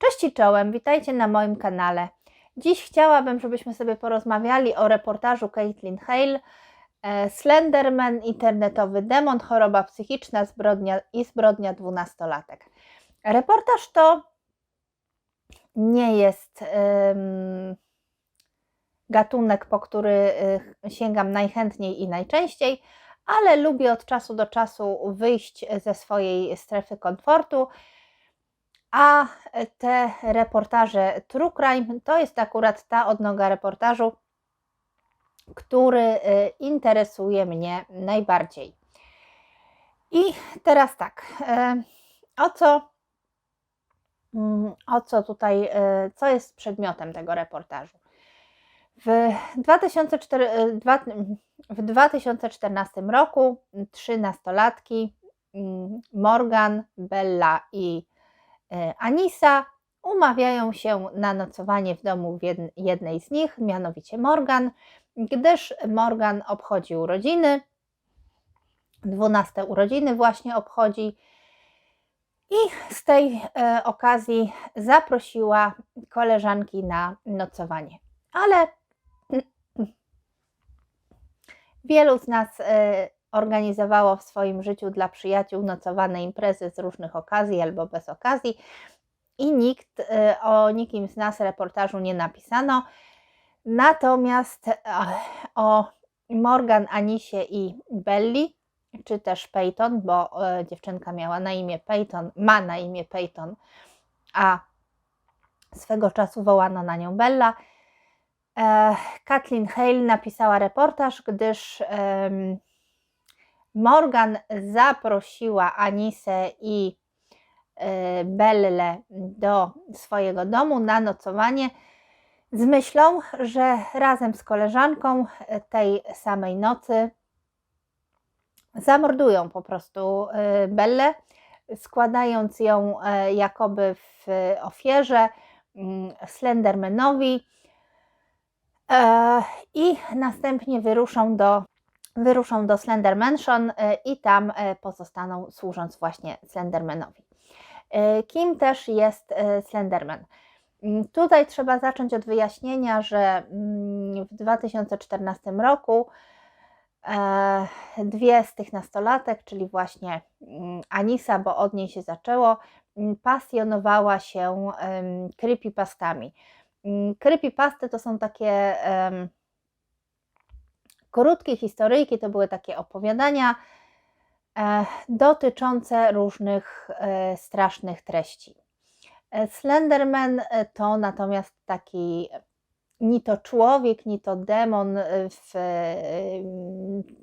Cześć i czołem, witajcie na moim kanale. Dziś chciałabym, żebyśmy sobie porozmawiali o reportażu Caitlin Hale e, Slenderman, internetowy demon, choroba psychiczna zbrodnia i zbrodnia dwunastolatek. Reportaż to nie jest ym, gatunek, po który y, sięgam najchętniej i najczęściej, ale lubię od czasu do czasu wyjść ze swojej strefy komfortu a te reportaże True Crime to jest akurat ta odnoga reportażu, który y, interesuje mnie najbardziej. I teraz tak, y, o co, mm, o co tutaj, y, co jest przedmiotem tego reportażu? W, 2004, w 2014 roku trzy nastolatki, mm, Morgan, Bella i Anisa umawiają się na nocowanie w domu jednej z nich, mianowicie Morgan, gdyż Morgan obchodzi urodziny, 12 urodziny właśnie obchodzi i z tej e, okazji zaprosiła koleżanki na nocowanie. Ale wielu z nas e, organizowało w swoim życiu dla przyjaciół nocowane imprezy z różnych okazji albo bez okazji i nikt y, o nikim z nas reportażu nie napisano. Natomiast e, o Morgan, Anisie i Belli, czy też Peyton, bo e, dziewczynka miała na imię Peyton, ma na imię Peyton, a swego czasu wołano na nią Bella. E, Kathleen Hale napisała reportaż, gdyż Morgan zaprosiła Anisę i e, Belle do swojego domu na nocowanie z myślą, że razem z koleżanką tej samej nocy zamordują po prostu e, Belle, składając ją e, jakoby w ofierze mm, Slendermanowi i następnie wyruszą do wyruszą do Slender Mansion y, i tam y, pozostaną służąc właśnie Slendermanowi. Y, kim też jest Slenderman? Mm, tutaj trzeba zacząć od wyjaśnienia, że mm, w 2014 roku e, dwie z tych nastolatek, czyli właśnie mm, Anisa, bo od niej się zaczęło, pasjonowała się creepypastami. Creepypasty to są takie Krótkie historyjki to były takie opowiadania e, dotyczące różnych e, strasznych treści. E, Slenderman to natomiast taki ni to człowiek, ni to demon w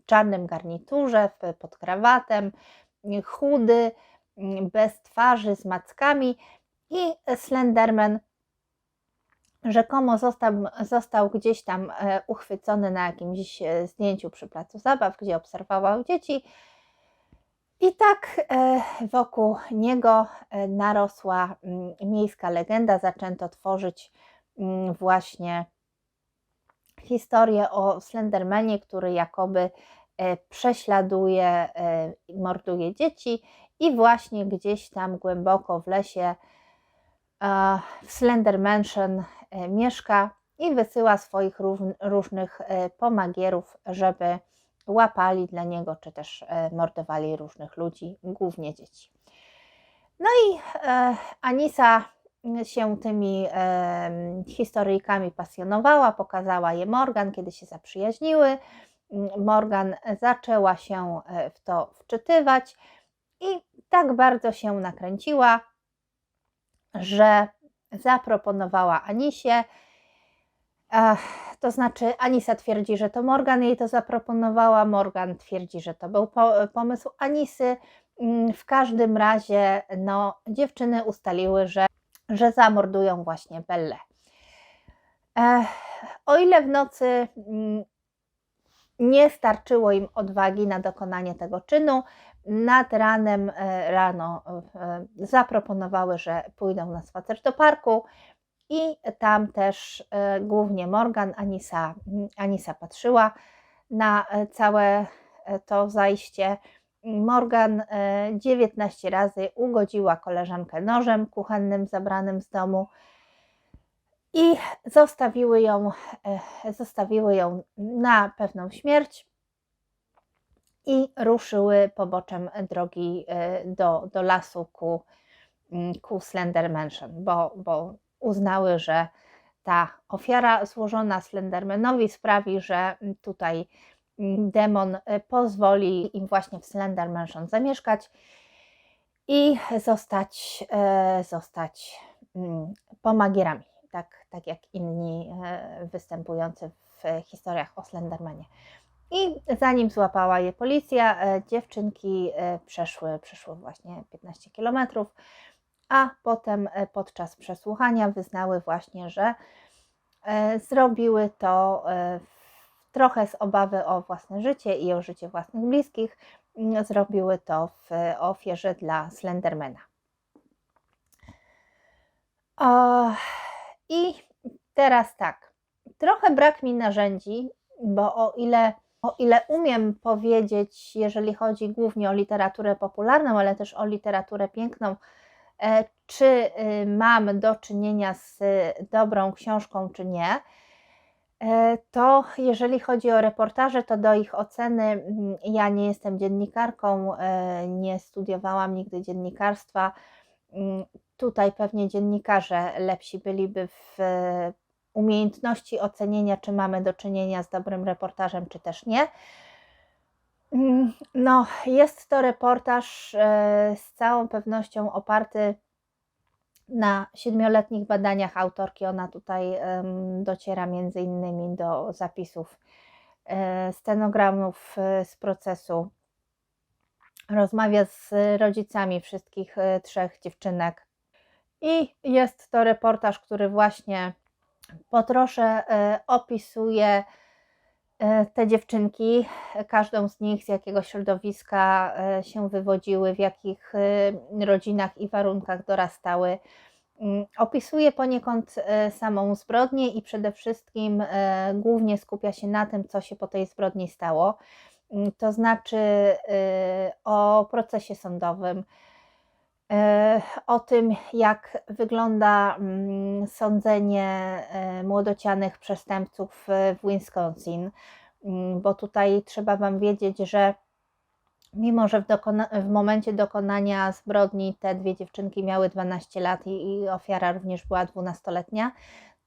czarnym garniturze, pod krawatem, chudy, bez twarzy, z mackami i Slenderman rzekomo został, został gdzieś tam e, uchwycony na jakimś e, zdjęciu przy placu zabaw, gdzie obserwował dzieci. I tak e, wokół niego narosła mm, miejska legenda, zaczęto tworzyć mm, właśnie historię o Slendermanie, który jakoby prześladuje, morduje dzieci i właśnie gdzieś tam głęboko w lesie w Slender Mansion E, mieszka i wysyła swoich różnych e, pomagierów, żeby łapali dla niego, czy też e, mordowali różnych ludzi, głównie dzieci. No i Anisa się tymi historyjkami pasjonowała, pokazała je Morgan, kiedy się zaprzyjaźniły. Morgan zaczęła się w to wczytywać i tak bardzo się nakręciła, że zaproponowała Anisie. To znaczy, Anisa twierdzi, że to Morgan jej to zaproponowała, Morgan twierdzi, że to był pomysł Anisy. Mm, w każdym razie, no, dziewczyny ustaliły, że, że zamordują właśnie Belle. O ile w nocy mm, nie starczyło im odwagi na dokonanie tego czynu, nad ranem e, rano e, zaproponowały, że pójdą na spacer do parku i tam też e, głównie Morgan, Anisa, Anisa patrzyła na całe to zajście. Morgan e, 19 razy ugodziła koleżankę nożem kuchennym zabranym z domu i zostawiły ją, zostawiły ją na pewną śmierć i ruszyły poboczem drogi e, do, do lasu ku, mm, ku Slender Mansion, bo, bo uznały, że ta ofiara złożona Slendermanowi sprawi, że tutaj mm, demon e, pozwoli im właśnie w Slender Mansion zamieszkać i zostać, e, zostać mm, pomagierami, tak, tak jak inni występujący w historiach o Slendermanie. I zanim złapała je policja, dziewczynki przeszły, przeszły właśnie 15 kilometrów a potem e, podczas przesłuchania wyznały właśnie, że e, zrobiły to e, trochę z obawy o własne życie i o życie własnych bliskich, mm, zrobiły to w ofierze dla Slendermana. I teraz tak, trochę brak mi narzędzi, bo o ile, o ile umiem powiedzieć, jeżeli chodzi głównie o literaturę popularną, ale też o literaturę piękną, E, czy y, mam do czynienia z dobrą książką, czy nie. E, to jeżeli chodzi o reportaże, to do ich oceny mm, ja nie jestem dziennikarką, e, nie studiowałam nigdy dziennikarstwa. Mm, tutaj pewnie dziennikarze lepsi byliby w umiejętności ocenienia, czy mamy do czynienia z dobrym reportażem, czy też nie. Mm, no, jest to reportaż e, z całą pewnością oparty na siedmioletnich badaniach autorki. Ona tutaj dociera między innymi do zapisów e, stenogramów e, z procesu. Rozmawia z rodzicami wszystkich trzech dziewczynek. I jest to reportaż, który właśnie po trosze opisuje E, te dziewczynki, każdą z nich z jakiego środowiska e, się wywodziły, w jakich e, rodzinach i warunkach dorastały. Mm, opisuje poniekąd samą zbrodnię i przede wszystkim głównie skupia się na tym, co się po tej zbrodni stało. Mm, to znaczy o procesie sądowym, E, o tym, jak wygląda mm, sądzenie e, młodocianych przestępców w Wisconsin, mm, bo tutaj trzeba Wam wiedzieć, że mimo, że w, w momencie dokonania zbrodni te dwie dziewczynki miały 12 lat i, i ofiara również była 12-letnia,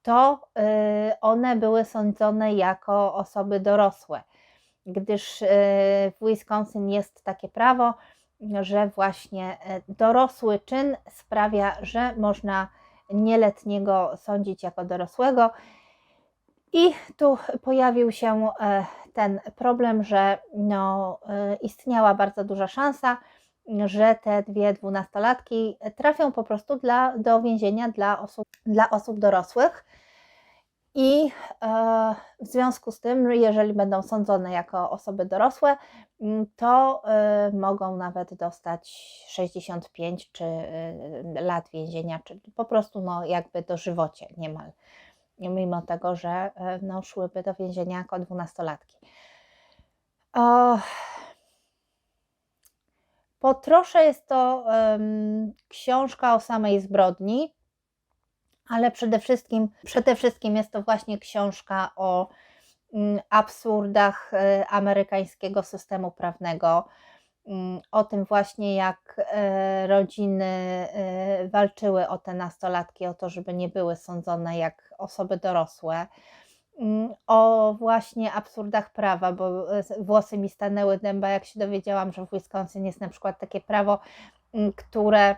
to y, one były sądzone jako osoby dorosłe, gdyż y, w Wisconsin jest takie prawo, że właśnie e, dorosły czyn sprawia, że można nieletniego sądzić jako dorosłego. I tu pojawił się e, ten problem, że no, e, istniała bardzo duża szansa, że te dwie dwunastolatki trafią po prostu dla, do więzienia dla osób, dla osób dorosłych. I e, w związku z tym, jeżeli będą sądzone jako osoby dorosłe, mm, to e, mogą nawet dostać 65 czy e, lat więzienia, czy po prostu no, jakby dożywocie niemal, mimo tego, że no, szłyby do więzienia jako dwunastolatki. Po trosze jest to książka o samej zbrodni, ale przede wszystkim, przede wszystkim jest to właśnie książka o mm, absurdach e, amerykańskiego systemu prawnego, mm, o tym właśnie jak e, rodziny e, walczyły o te nastolatki, o to, żeby nie były sądzone jak osoby dorosłe, mm, o właśnie absurdach prawa, bo włosy mi stanęły dęba, jak się dowiedziałam, że w Wisconsin jest na przykład takie prawo, które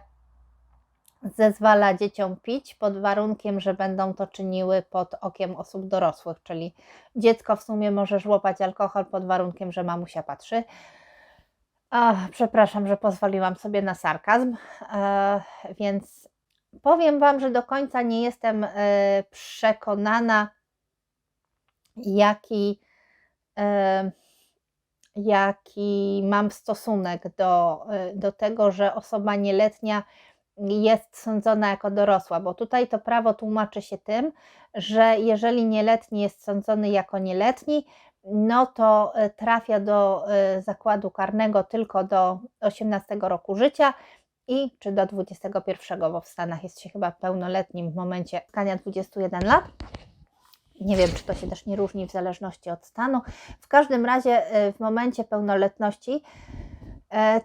zezwala dzieciom pić pod warunkiem, że będą to czyniły pod okiem osób dorosłych, czyli dziecko w sumie może żłopać alkohol pod warunkiem, że mamusia patrzy. Ach, przepraszam, że pozwoliłam sobie na sarkazm, e, więc powiem Wam, że do końca nie jestem e, przekonana, jaki, e, jaki mam stosunek do, e, do tego, że osoba nieletnia jest sądzona jako dorosła, bo tutaj to prawo tłumaczy się tym, że jeżeli nieletni jest sądzony jako nieletni, no to e, trafia do e, zakładu karnego tylko do 18 roku życia i czy do 21, bo w Stanach jest się chyba pełnoletnim w momencie skania 21 lat. Nie wiem, czy to się też nie różni w zależności od stanu. W każdym razie e, w momencie pełnoletności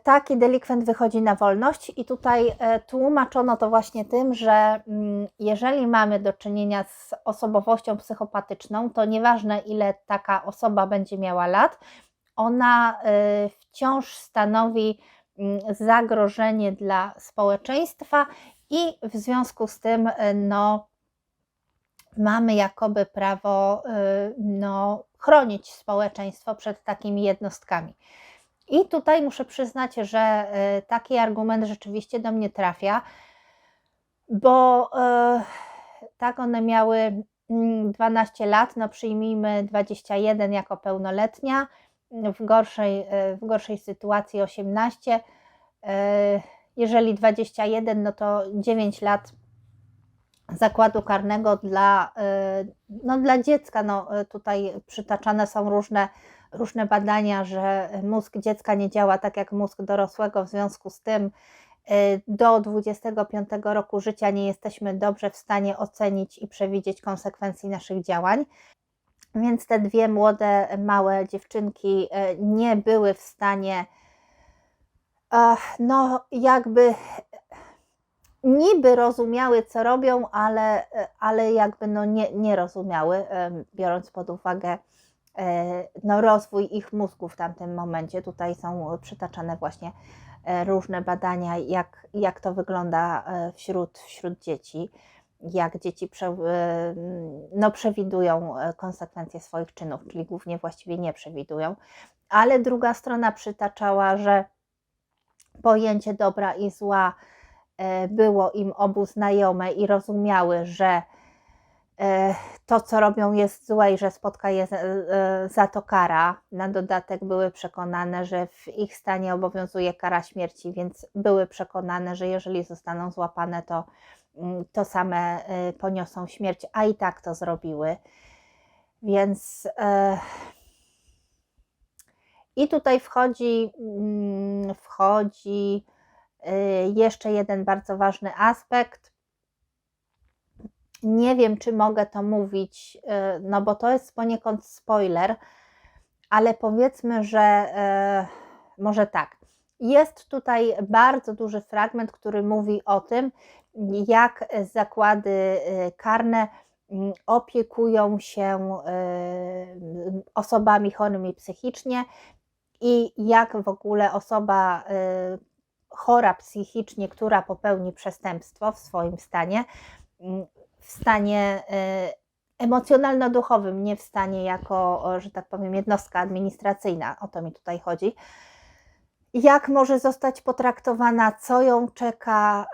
taki delikwent wychodzi na wolność i tutaj e, tłumaczono to właśnie tym, że mm, jeżeli mamy do czynienia z osobowością psychopatyczną, to nieważne ile taka osoba będzie miała lat, ona wciąż stanowi mm, zagrożenie dla społeczeństwa i w związku z tym no, mamy jakoby prawo no, chronić społeczeństwo przed takimi jednostkami. I tutaj muszę przyznać, że y, taki argument rzeczywiście do mnie trafia, bo y, tak one miały 12 mm, lat, no przyjmijmy 21 jako pełnoletnia, w gorszej, w gorszej sytuacji 18. Jeżeli 21, no to 9 lat zakładu karnego dla, no, dla dziecka. No, tutaj przytaczane są różne, różne badania, że mózg dziecka nie działa tak jak mózg dorosłego, w związku z tym y, do 25 roku życia nie jesteśmy dobrze w stanie ocenić i przewidzieć konsekwencji naszych działań. Więc te dwie młode, małe dziewczynki nie były w stanie, no, jakby niby rozumiały, co robią, ale, ale jakby no nie, nie rozumiały, biorąc pod uwagę no rozwój ich mózgu w tamtym momencie. Tutaj są przytaczane właśnie e, różne badania, jak, jak to wygląda e, wśród, wśród dzieci, jak dzieci prze, no przewidują konsekwencje swoich czynów, czyli głównie właściwie nie przewidują. Ale druga strona przytaczała, że pojęcie dobra i zła E, było im obu znajome i rozumiały, że e, to, co robią, jest złe i że spotka je e, za to kara. Na dodatek były przekonane, że w ich stanie obowiązuje kara śmierci, więc były przekonane, że jeżeli zostaną złapane, to, mm, to same poniosą śmierć, a i tak to zrobiły. Więc. I tutaj wchodzi, mm, wchodzi jeszcze jeden bardzo ważny aspekt. Nie wiem, czy mogę to mówić, y, no bo to jest poniekąd spoiler, ale powiedzmy, że y, może tak. Jest tutaj bardzo duży fragment, który mówi o tym, jak zakłady karne mm, opiekują się osobami chorymi psychicznie i jak w ogóle osoba chora psychicznie, która popełni przestępstwo w swoim stanie, w stanie y, emocjonalno-duchowym, nie w stanie jako, że tak powiem, jednostka administracyjna, o to mi tutaj chodzi. Jak może zostać potraktowana, co ją czeka,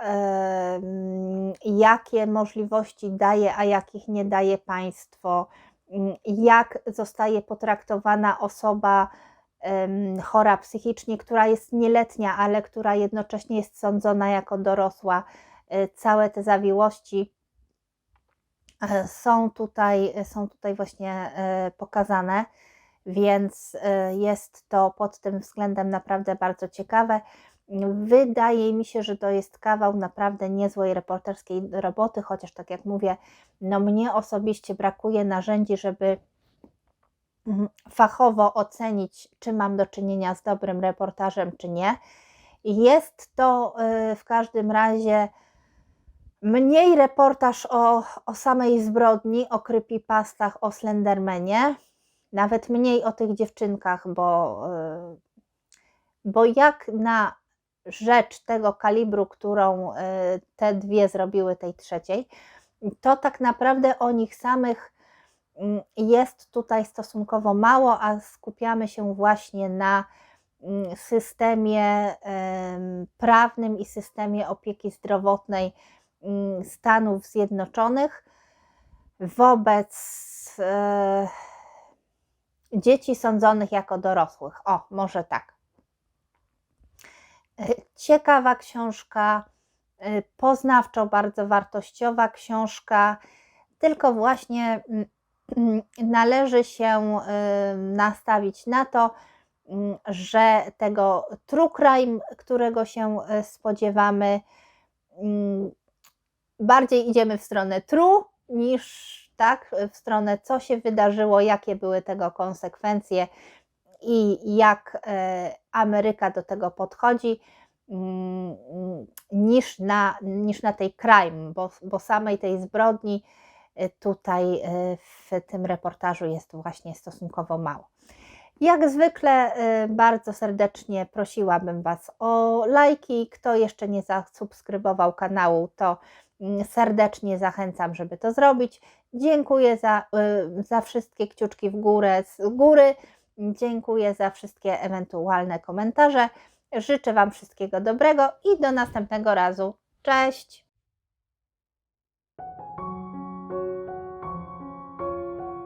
jakie możliwości daje, a jakich nie daje państwo, mm, jak zostaje potraktowana osoba, chora psychicznie, która jest nieletnia, ale która jednocześnie jest sądzona jako dorosła. E, całe te zawiłości e, są tutaj, są tutaj właśnie e, pokazane, więc jest to pod tym względem naprawdę bardzo ciekawe. Wydaje mi się, że to jest kawał naprawdę niezłej reporterskiej roboty, chociaż tak jak mówię, no mnie osobiście brakuje narzędzi, żeby Mhm. fachowo ocenić, czy mam do czynienia z dobrym reportażem, czy nie. Jest to w każdym razie mniej reportaż o, o samej zbrodni, o creepypastach, o Slendermanie, nawet mniej o tych dziewczynkach, bo, y, bo jak na rzecz tego kalibru, którą y, te dwie zrobiły tej trzeciej, to tak naprawdę o nich samych Mm, jest tutaj stosunkowo mało, a skupiamy się właśnie na mm, systemie prawnym i systemie opieki zdrowotnej Stanów Zjednoczonych wobec e, dzieci sądzonych jako dorosłych. O, może tak. E, ciekawa książka, e, poznawczo bardzo wartościowa książka, tylko właśnie mm, należy się nastawić na to, mm, że tego true crime, którego się spodziewamy, mm, bardziej idziemy w stronę true niż tak, w stronę co się wydarzyło, jakie były tego konsekwencje i jak e, Ameryka do tego podchodzi, mm, niż na, niż na tej crime, bo, bo samej tej zbrodni e, tutaj e, w tym reportażu jest właśnie stosunkowo mało. Jak zwykle bardzo serdecznie prosiłabym Was o lajki. Kto jeszcze nie zasubskrybował kanału, to Mm, serdecznie zachęcam, żeby to zrobić. Dziękuję za, y, za wszystkie kciuczki w górę z góry. Dziękuję za wszystkie ewentualne komentarze. Życzę Wam wszystkiego dobrego i do następnego razu. Cześć!